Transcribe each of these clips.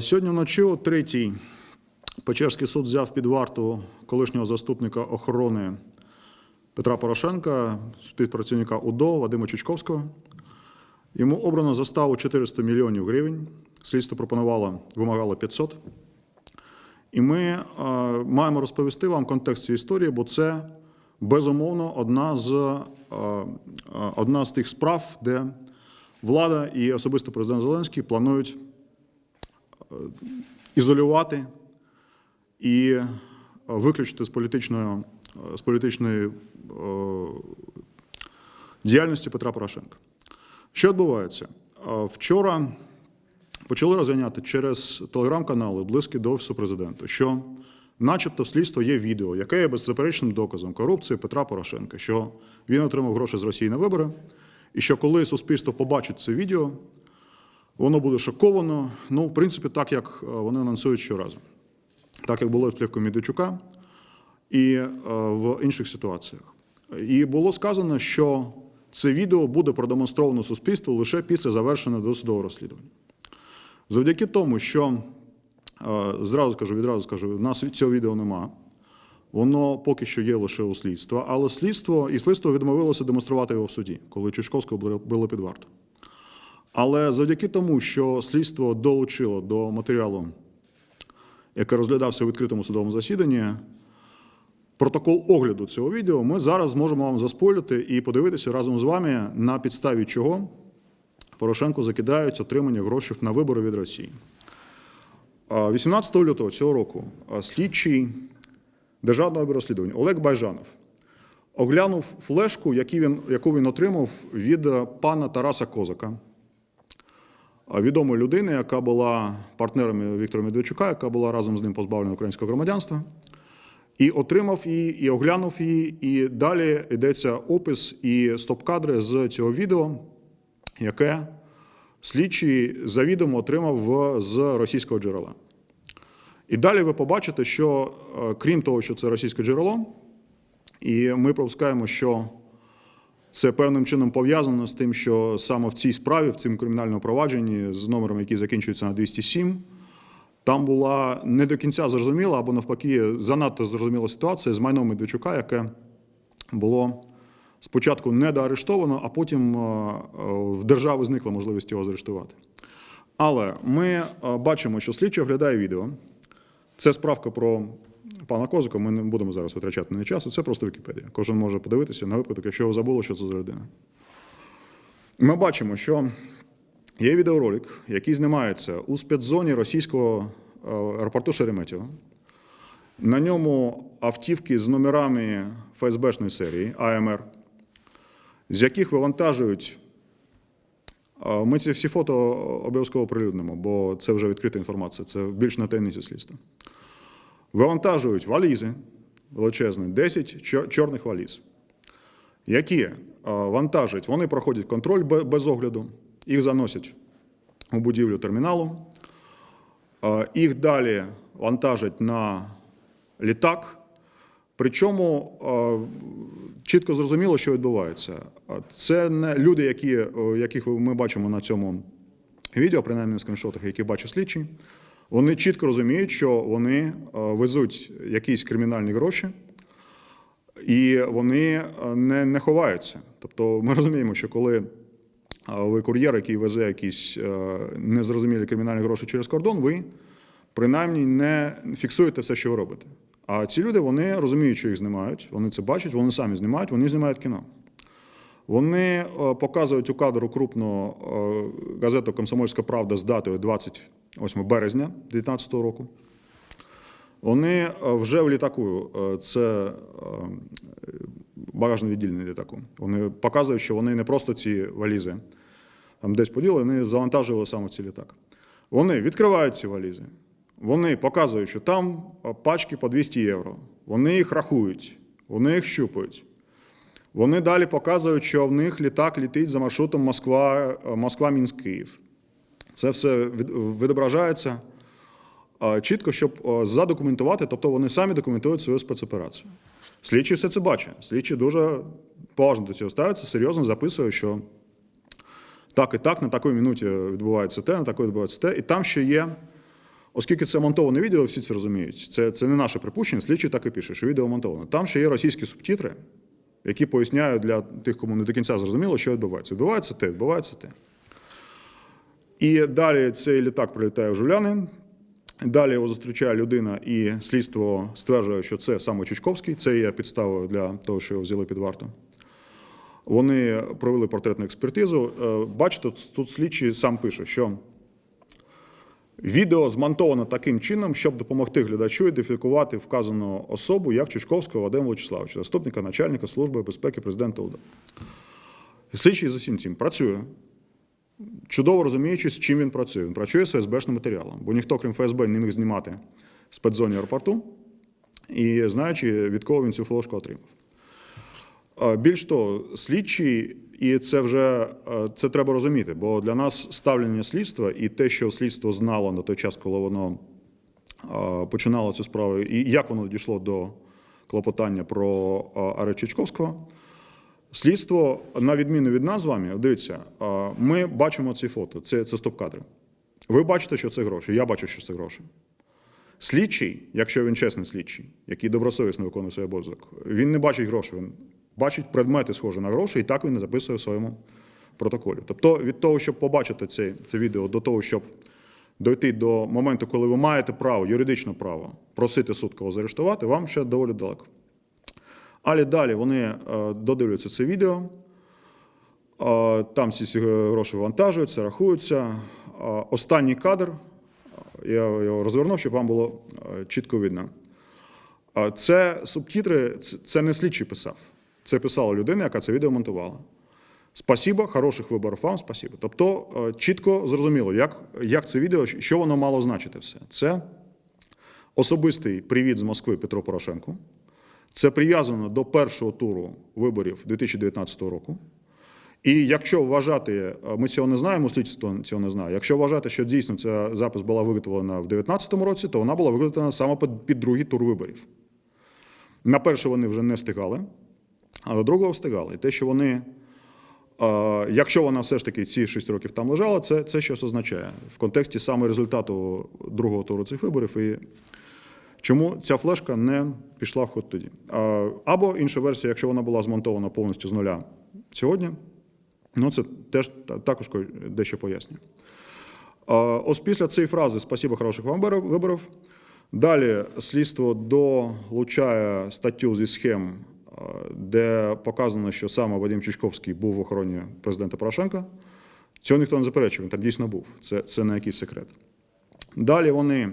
Сьогодні вночі о третій Печерський суд взяв під варту колишнього заступника охорони Петра Порошенка, співпрацівника УДО Вадима Чучковського. Йому обрано заставу 400 мільйонів гривень. Слідство пропонувало, вимагало 500. І ми е, маємо розповісти вам контекст цієї історії, бо це безумовно одна з, е, одна з тих справ, де влада і особисто президент Зеленський планують ізолювати і е, виключити з політичної, е, з політичної е, діяльності Петра Порошенка. Що відбувається? Е, Вчора почали розганяти через телеграм-канали близькі до офісу президента, що, начебто, в слідство є відео, яке є беззаперечним доказом корупції Петра Порошенка, що він отримав гроші з Росії на вибори, і що коли суспільство побачить це відео, воно буде шоковано. Ну, в принципі, так як е, вони анонсують щоразу, так як було в плівку Медведчука і е, в інших ситуаціях. І було сказано, що це відео буде продемонстровано суспільству лише після завершення досудового розслідування. Завдяки тому, що е, зразу скажу, відразу скажу, в нас цього відео нема. Воно поки що є лише у слідства, але слідство і слідство відмовилося демонструвати його в суді, коли Чучковського було- під варту. Але завдяки тому, що слідство долучило до матеріалу, який розглядався у відкритому судовому засіданні, протокол огляду цього відео, ми зараз зможемо вам заспойлити і подивитися разом з вами, на підставі чого Порошенку закидають отримання грошей на вибори від Росії. 18 лютого цього року слідчий Державного бюро розслідувань Олег Байжанов оглянув флешку, яку він, отримав від пана Тараса Козака, відомої людини, яка була партнером Віктора Медведчука, яка була разом з ним позбавлена українського громадянства. І отримав її, і оглянув її, і далі йдеться опис і стоп-кадри з цього відео, яке слідчий завідомо отримав з російського джерела. І далі ви побачите, що е, крім того, що це російське джерело, і ми пропускаємо, що це певним чином пов'язано з тим, що саме в цій справі, в цьому кримінальному провадженні з номером, який закінчується на 207, там була не до кінця зрозуміла, або навпаки, занадто зрозуміла ситуація з майном Медведчука, яке було спочатку недоарештовано, а потім е, в держави зникла можливість його заарештувати. Але ми е, бачимо, що слідчий оглядає відео. Це справка про пана Козика. Ми не будемо зараз витрачати на часу. Це просто Вікіпедія. Кожен може подивитися на випадок, якщо ви забули, що це за людина. Ми бачимо, що є відеоролик, який знімається у спецзоні російського е, аеропорту Шереметьєво. На ньому автівки з номерами ФСБшної серії АМР, з яких вивантажують. е, Ми ці всі фото обов'язково прилюднимо, бо це вже відкрита інформація, це більш на таємниці слідства. Вивантажують валізи величезні, 10 чорних валіз, які е, вантажать, вони проходять контроль без огляду, їх заносять у будівлю терміналу, е, їх далі вантажать на літак. Причому е, чітко зрозуміло, що відбувається. Це не люди, які, яких ми бачимо на цьому відео, принаймні на скріншотах, які бачив слідчий. Вони чітко розуміють, що вони е, везуть якісь кримінальні гроші, і вони е, не, не ховаються. Тобто ми розуміємо, що коли е, ви кур'єр, який везе якісь незрозумілі кримінальні гроші через кордон, ви принаймні не фіксуєте все, що ви робите. А ці люди вони розуміють, що їх знімають, вони це бачать, вони самі знімають, вони знімають кіно. Вони показують у кадру крупну газету Комсомольська правда з датою 28 березня 2019 року. Вони е, вже в літаку, е, це е, багажне відділення літаку. Вони показують, що вони не просто ці валізи там десь поділи, вони завантажили саме ці літак. Вони відкривають ці валізи, вони показують, що там пачки по 200 євро. Вони їх рахують, вони їх щупають. Вони далі показують, що в них літак літить за маршрутом Москва, е, Москва-Мінськ, Київ. Це все відображається чітко, щоб задокументувати, тобто вони самі документують свою спецоперацію. Слідчий все це бачить. Слідчий дуже поважно до цього ставиться, серйозно записує, що так і так, на такій минуті відбувається те, на такій відбувається те. І там ще є Оскільки це монтоване відео, всі це розуміють. Це, це не наше припущення, слідчий так і пише, що відео монтоване. Там ще є російські субтитри, які поясняють для тих, кому не до кінця зрозуміло, що відбувається. Відбувається те, відбувається те. І далі цей літак прилітає в Жуляни. Далі його зустрічає людина, і слідство стверджує, що це саме Чучковський. Це є підставою для того, що його взяли під варту. Вони провели портретну експертизу. Е, Бачите, тут слідчий сам пише, що відео змонтовано таким чином, щоб допомогти глядачу ідентифікувати вказану особу як Чучковського Вадима Вячеславовича, заступника начальника Служби безпеки президента УДА. Слідчий за всім цим працює, чудово розуміючи, з чим він працює. Він працює з ФСБшним матеріалом, бо ніхто, крім ФСБ, не міг знімати в спецзоні аеропорту, і знаючи, від кого він цю флешку отримав. Більш того, слідчий, і це вже це треба розуміти, бо для нас ставлення слідства і те, що слідство знало на той час, коли воно починало цю справу, і як воно дійшло до клопотання про арешт Чичковського, слідство, на відміну від нас з вами, дивіться, ми бачимо ці фото, це, це стоп-кадри. Ви бачите, що це гроші, я бачу, що це гроші. Слідчий, якщо він чесний слідчий, який добросовісно виконує свій обов'язок, він не бачить гроші, він бачить предмети, схожі на гроші, і так він не записує в своєму протоколі. Тобто, від того, щоб побачити це, це відео, до того, щоб дойти до моменту, коли ви маєте право, юридичне право просити суд кого заарештувати, вам ще доволі далеко. Але далі вони е, додивляються це відео. Е, Там всі ці гроші вантажуються, рахуються. Е, Останній кадр, я його розвернув, щоб вам було чітко видно. Це субтитри, це- не слідчий писав. Це писала людина, яка це відео монтувала. Спасибо, хороших виборів вам, спасибо. Тобто чітко зрозуміло, як, як це відео, що воно мало значити все. Це особистий привіт з Москви Петру Порошенку. Це прив'язано до першого туру виборів 2019 року. І якщо вважати, е, ми цього не знаємо, слідство цього не знає. Якщо вважати, що дійсно ця запис була виготовлена в 2019 році, то вона була виготовлена саме під, другий тур виборів. На перше вони вже не встигали, а до другого встигали. І те, що вони, якщо вона все ж таки ці 6 років там лежала, це, це щось означає в контексті саме результату другого туру цих виборів. І Чому ця флешка не пішла в ход тоді? Або інша версія, якщо вона була змонтована повністю з нуля сьогодні, ну це теж також дещо пояснює. Ось після цієї фрази Спасибо, хороших вам виборів-. Далі слідство долучає статтю зі схем, де показано, що саме Вадим Чичковський був в охороні президента Порошенка. Цього ніхто не заперечує, він там дійсно був. Це, це не якийсь секрет. Далі вони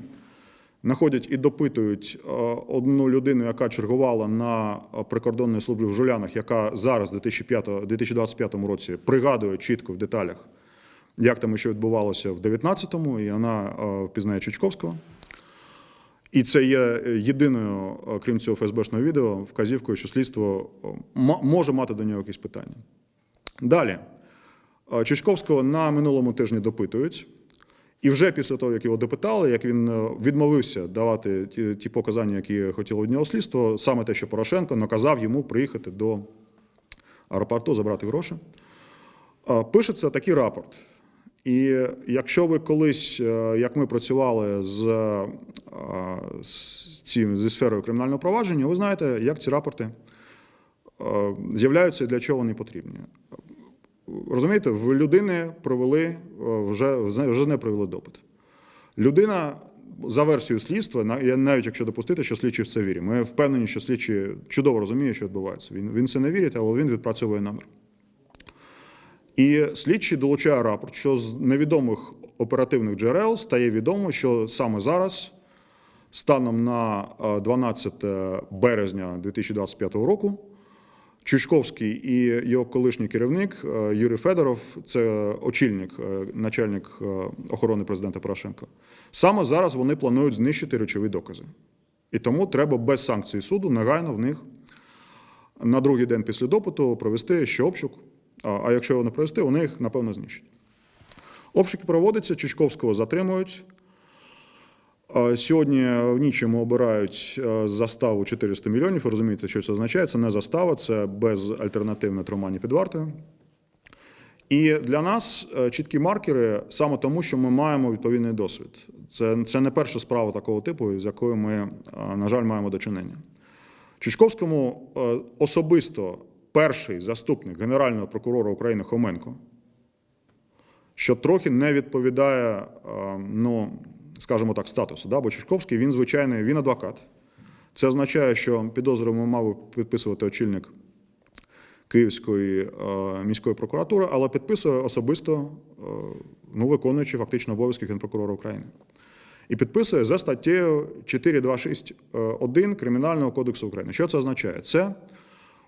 знаходять і допитують е, одну людину, яка чергувала на е, прикордонній службі в Жулянах, яка зараз, у 2025 році, пригадує чітко в деталях, як там що відбувалося в 19-му, і вона е, впізнає Чичковського. І це є єдиною, крім цього ФСБшного відео, вказівкою, що слідство може мати до нього якісь питання. Далі. Чичковського на минулому тижні допитують. І вже після того, як його допитали, як він е, відмовився давати ті, ті показання, які хотіло від нього слідство, саме те, що Порошенко наказав йому приїхати до аеропорту, забрати гроші, е, пишеться такий рапорт. І якщо ви колись, е, як ми працювали з, з цим, зі сферою кримінального провадження, ви знаєте, як ці рапорти з'являються і для чого вони потрібні. Розумієте, в людини провели е, вже, вже не провели допит. Людина за версією слідства, навіть якщо допустити, що слідчий в це вірить. Ми впевнені, що слідчий чудово розуміє, що відбувається. Він, він це не вірить, але він відпрацьовує намір. І слідчий долучає рапорт, що з невідомих оперативних джерел стає відомо, що саме зараз, станом на е, 12 березня 2025 року, Чучковський і його колишній керівник е, Юрій Федоров, це очільник, е, начальник е, охорони президента Порошенка. Саме зараз вони планують знищити речові докази. І тому треба без санкцій суду негайно в них на другий день після допиту провести ще обшук. А якщо його не провести, вони їх, напевно, знищать. Обшуки проводяться, Чучковського затримують. А Сьогодні в нічому обирають е, заставу 400 мільйонів. Ви розумієте, що це означає? Це не застава, це безальтернативне тримання під вартою. І для нас е, чіткі маркери саме тому, що ми маємо відповідний досвід. Це, це не перша справа такого типу, з якою ми, е, на жаль, маємо дочинення. Чучковському е, особисто перший заступник Генерального прокурора України Хоменко, що трохи не відповідає, е, ну, скажімо так, статусу. Да? Бо Чучковський, він звичайний, він адвокат. Це означає, що підозрюваний мав підписувати очільник Київської е, міської прокуратури, але підписує особисто, е, ну, виконуючи фактично обов'язки Генпрокурора України. І підписує за статтею 426.1 Кримінального кодексу України. Що це означає? Це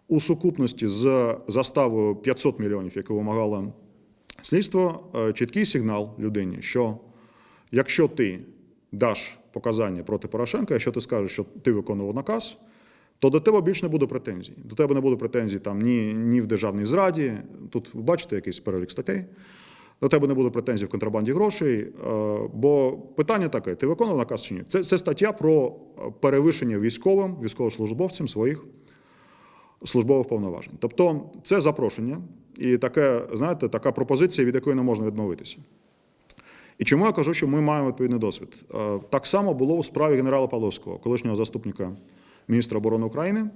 у сукупності з заставою 500 мільйонів, яку вимагало слідство, е, чіткий сигнал людині, що якщо ти даш показання проти Порошенка, якщо ти скажеш, що ти виконував наказ, то до тебе більше не буде претензій. До тебе не буде претензій там ні, ні в державній зраді. Тут ви бачите якийсь перелік статей. До тебе не буде претензій в контрабанді грошей. е, Бо питання таке: ти виконував наказ чи ні? Це, це стаття про перевищення військовим, військовослужбовцям своїх службових повноважень. Тобто це запрошення і таке, знаєте, така пропозиція, від якої не можна відмовитися. І чому я кажу, що ми маємо відповідний досвід? Е, Так само було у справі генерала Павловського, колишнього заступника міністра оборони України.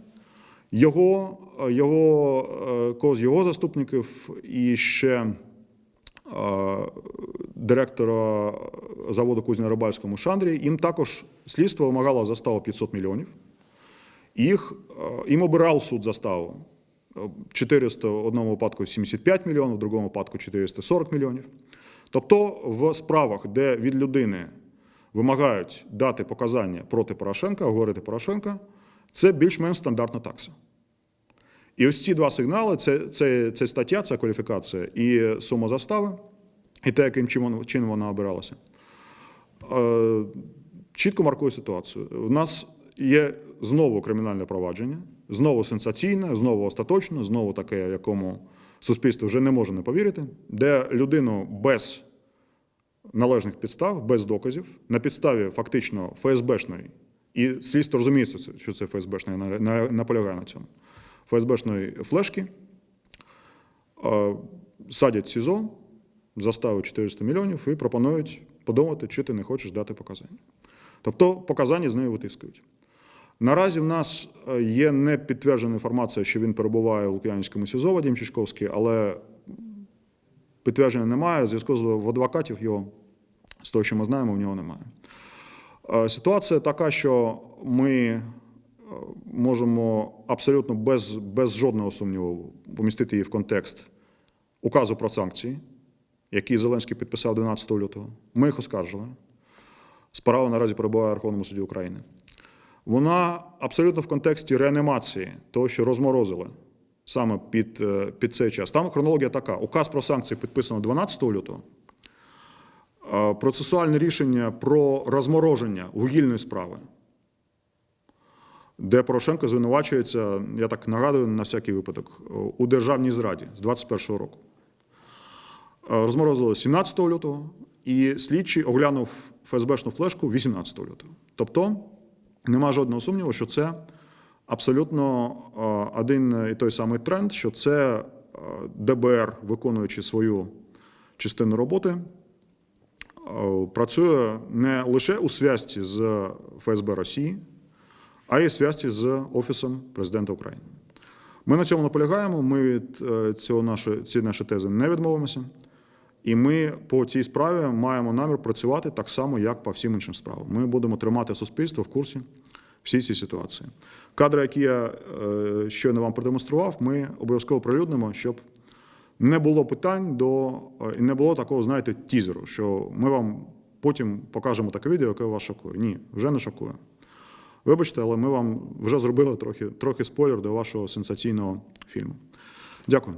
Його, е, його, е, з його заступників і ще директора заводу Кузня Рибальському Шандрі, їм також слідство вимагало заставу 500 мільйонів. Їх, їм обирав суд заставу. Е, 400 в одному випадку 75 мільйонів, в другому випадку 440 мільйонів. Тобто в справах, де від людини вимагають дати показання проти Порошенка, говорити Порошенка, це більш-менш стандартна такса. І ось ці два сигнали: це, це, це стаття, це кваліфікація і сума застави, і те, яким чином вона обиралася. Е, чітко маркує ситуацію. У нас є знову кримінальне провадження, знову сенсаційне, знову остаточне, знову таке, якому суспільство вже не може не повірити, де людину без належних підстав, без доказів, на підставі фактично ФСБшної, і слідство розуміє, що це- ФСБшної, я на- на- цьому, ФСБшної флешки, е, садять СІЗО, заставу 400 мільйонів і пропонують подумати, чи ти не хочеш дати показання. Тобто показання з нею витискують. Наразі в нас е, є не підтверджена інформація, що він перебуває у Лук'янівському СІЗО Вадим Чичковський, але підтвердження немає. Зв'язку з в адвокатів його, з того, що ми знаємо, в нього немає. Е, Ситуація така, що ми е, можемо абсолютно без, без жодного сумніву помістити її в контекст указу про санкції, який Зеленський підписав 12 лютого. Ми їх оскаржили. Справа наразі перебуває в Верховному суді України. Вона абсолютно в контексті реанімації того, що розморозили саме під, е, під цей час. Там хронологія така: указ про санкції підписано 12 лютого. Е, Процесуальне рішення про розмороження вугільної справи, де Порошенко звинувачується, я так нагадую на всякий випадок, у державній зраді з 21 року. Е, Розморозили 17 лютого, і слідчий оглянув ФСБшну флешку 18 лютого. Тобто нема жодного сумніву, що це абсолютно один і той самий тренд, що це ДБР, виконуючи свою частину роботи, працює не лише у зв'язці з ФСБ Росії, а й у зв'язці з Офісом президента України. Ми на цьому наполягаємо. Ми від е, цього наші, ці наші тези не відмовимося. І ми по цій справі маємо намір працювати так само, як по всім іншим справам. Ми будемо тримати суспільство в курсі всій цій ситуації. Кадри, які я е, щойно вам продемонстрував, ми обов'язково прилюднимо, щоб не було питань до е, і не було такого, знаєте, тізеру, що ми вам потім покажемо таке відео, яке вас шокує. Ні, вже не шокує. Вибачте, але ми вам вже зробили трохи, трохи спойлер до вашого сенсаційного фільму. Дякую.